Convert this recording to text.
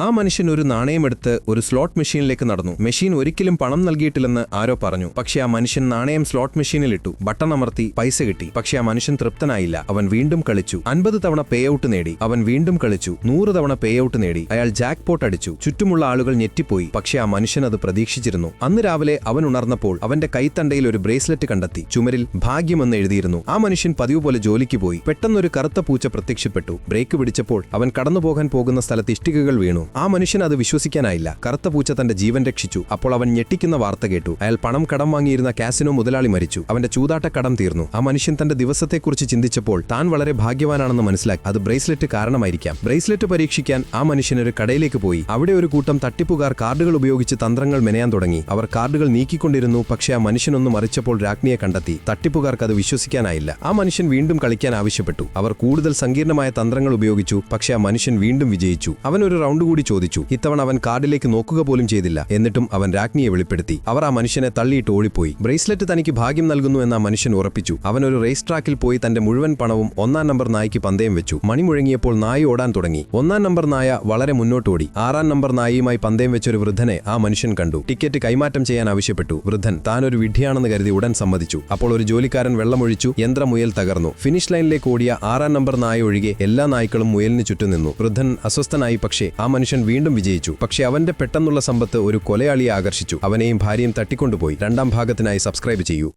ആ മനുഷ്യൻ ഒരു നാണയമെടുത്ത് ഒരു സ്ലോട്ട് മെഷീനിലേക്ക് നടന്നു. മെഷീൻ ഒരിക്കലും പണം നൽകിയിട്ടില്ലെന്ന് ആരോ പറഞ്ഞു. പക്ഷേ ആ മനുഷ്യൻ നാണയം സ്ലോട്ട് മെഷീനിലിട്ടു ബട്ടൺ അമർത്തി പൈസ കിട്ടി. പക്ഷേ ആ മനുഷ്യൻ തൃപ്തനായില്ല. അവൻ വീണ്ടും കളിച്ചു. അൻപത് തവണ പേ ഔട്ട് നേടി. അവൻ വീണ്ടും കളിച്ചു. നൂറ് തവണ പേ ഔട്ട് നേടി. അയാൾ ജാക്ക് പോട്ട് അടിച്ചു. ചുറ്റുമുള്ള ആളുകൾ ഞെറ്റിപ്പോയി പക്ഷേ ആ മനുഷ്യൻ അത് പ്രതീക്ഷിച്ചിരുന്നു. അന്ന് രാവിലെ അവൻ ഉണർന്നപ്പോൾ അവന്റെ കൈത്തണ്ടയിൽ ഒരു ബ്രേസ്ലെറ്റ് കണ്ടെത്തി. ചുമരിൽ ഭാഗ്യമെന്ന് എഴുതിയിരുന്നു. ആ മനുഷ്യൻ പതിവ് പോലെ ജോലിക്ക് പോയി. പെട്ടെന്നൊരു കറുത്ത പൂച്ച പ്രത്യക്ഷപ്പെട്ടു. ബ്രേക്ക് പിടിച്ചപ്പോൾ അവൻ കടന്നുപോകാൻ പോകുന്ന സ്ഥലത്ത് ഇഷ്ടികകൾ വീണു. ആ മനുഷ്യൻ അത് വിശ്വസിക്കാനായില്ല. കറുത്ത പൂച്ച തന്റെ ജീവൻ രക്ഷിച്ചു. അപ്പോൾ അവൻ ഞെട്ടിക്കുന്ന വാർത്ത കേട്ടു. അയാൾ പണം കടം വാങ്ങിയിരുന്ന കാസിനോ മുതലാളി മരിച്ചു. അവന്റെ ചൂതാട്ട കടം തീർന്നു. ആ മനുഷ്യൻ തന്റെ ദിവസത്തെക്കുറിച്ച് ചിന്തിച്ചപ്പോൾ താൻ വളരെ ഭാഗ്യവാനാണെന്ന് മനസ്സിലാക്കി. അത് ബ്രേസ്ലെറ്റ് കാരണമായിരിക്കാം. ബ്രേസ്ലെറ്റ് പരീക്ഷിക്കാൻ ആ മനുഷ്യൻ ഒരു കടയിലേക്ക് പോയി. അവിടെ ഒരു കൂട്ടം തട്ടിപ്പുകാർ കാർഡുകൾ ഉപയോഗിച്ച് തന്ത്രങ്ങൾ മെനയാൻ തുടങ്ങി. അവർ കാർഡുകൾ നീക്കിക്കൊണ്ടിരുന്നു. പക്ഷേ ആ മനുഷ്യനൊന്നും മറിച്ചപ്പോൾ രാജ്ഞിയെ കണ്ടെത്തി. തട്ടിപ്പുകാർക്ക് അത് വിശ്വസിക്കാനായില്ല. ആ മനുഷ്യൻ വീണ്ടും കളിക്കാൻ ആവശ്യപ്പെട്ടു. അവർ കൂടുതൽ സങ്കീർണമായ തന്ത്രങ്ങൾ ഉപയോഗിച്ചു. പക്ഷേ ആ മനുഷ്യൻ വീണ്ടും വിജയിച്ചു. അവൻ ഒരു റൗണ്ട് കൂടി ചോദിച്ചു ഇത്തവണ അവൻ കാർഡിലേക്ക് നോക്കുക പോലും ചെയ്തില്ല. എന്നിട്ടും അവൻ രാജ്ഞിയെ വെളിപ്പെടുത്തി. അവർ ആ മനുഷ്യനെ തള്ളിയിട്ട് ഓടിപ്പോയി. ബ്രേസ്ലെറ്റ് തനിക്ക് ഭാഗ്യം നൽകുന്നു എന്ന് മനുഷ്യൻ ഉറപ്പിച്ചു. അവൻ ഒരു റേസ് ട്രാക്കിൽ പോയി തന്റെ മുഴുവൻ പണവും ഒന്നാം നമ്പർ നായ്ക്ക് പന്തയം വെച്ചു. മണി മുഴങ്ങിയപ്പോൾ നായ ഓടാൻ തുടങ്ങി. ഒന്നാം നമ്പർ നായ വളരെ മുന്നോട്ടോടി. ആറാം നമ്പർ നായയുമായി പന്തയം വെച്ച ഒരു വൃദ്ധനെ ആ മനുഷ്യൻ കണ്ടു. ടിക്കറ്റ് കൈമാറ്റം ചെയ്യാൻ ആവശ്യപ്പെട്ടു. വൃദ്ധൻ താൻ ഒരു വിഡ്ഢിയാണെന്ന് കരുതി ഉടൻ സമ്മതിച്ചു. അപ്പോൾ ഒരു ജോലിക്കാരൻ വെള്ളമൊഴിച്ചു യന്ത്രമുയൽ തകർന്നു. ഫിനിഷ് ലൈനിലേക്ക് ഓടിയ ആറാം നമ്പർ നായ ഒഴികെ എല്ലാ നായ്ക്കളും മുയലിന് ചുറ്റും നിന്നു. വൃദ്ധൻ അസ്വസ്ഥനായി പക്ഷേ ആ മനുഷ്യൻ വീണ്ടും വിജയിച്ചു. പക്ഷേ അവന്റെ പെട്ടെന്നുള്ള സമ്പത്ത് ഒരു കൊലയാളിയെ ആകർഷിച്ചു. അവനെയും ഭാര്യയും തട്ടിക്കൊണ്ടുപോയി. രണ്ടാം ഭാഗത്തിനായി സബ്സ്ക്രൈബ് ചെയ്യൂ.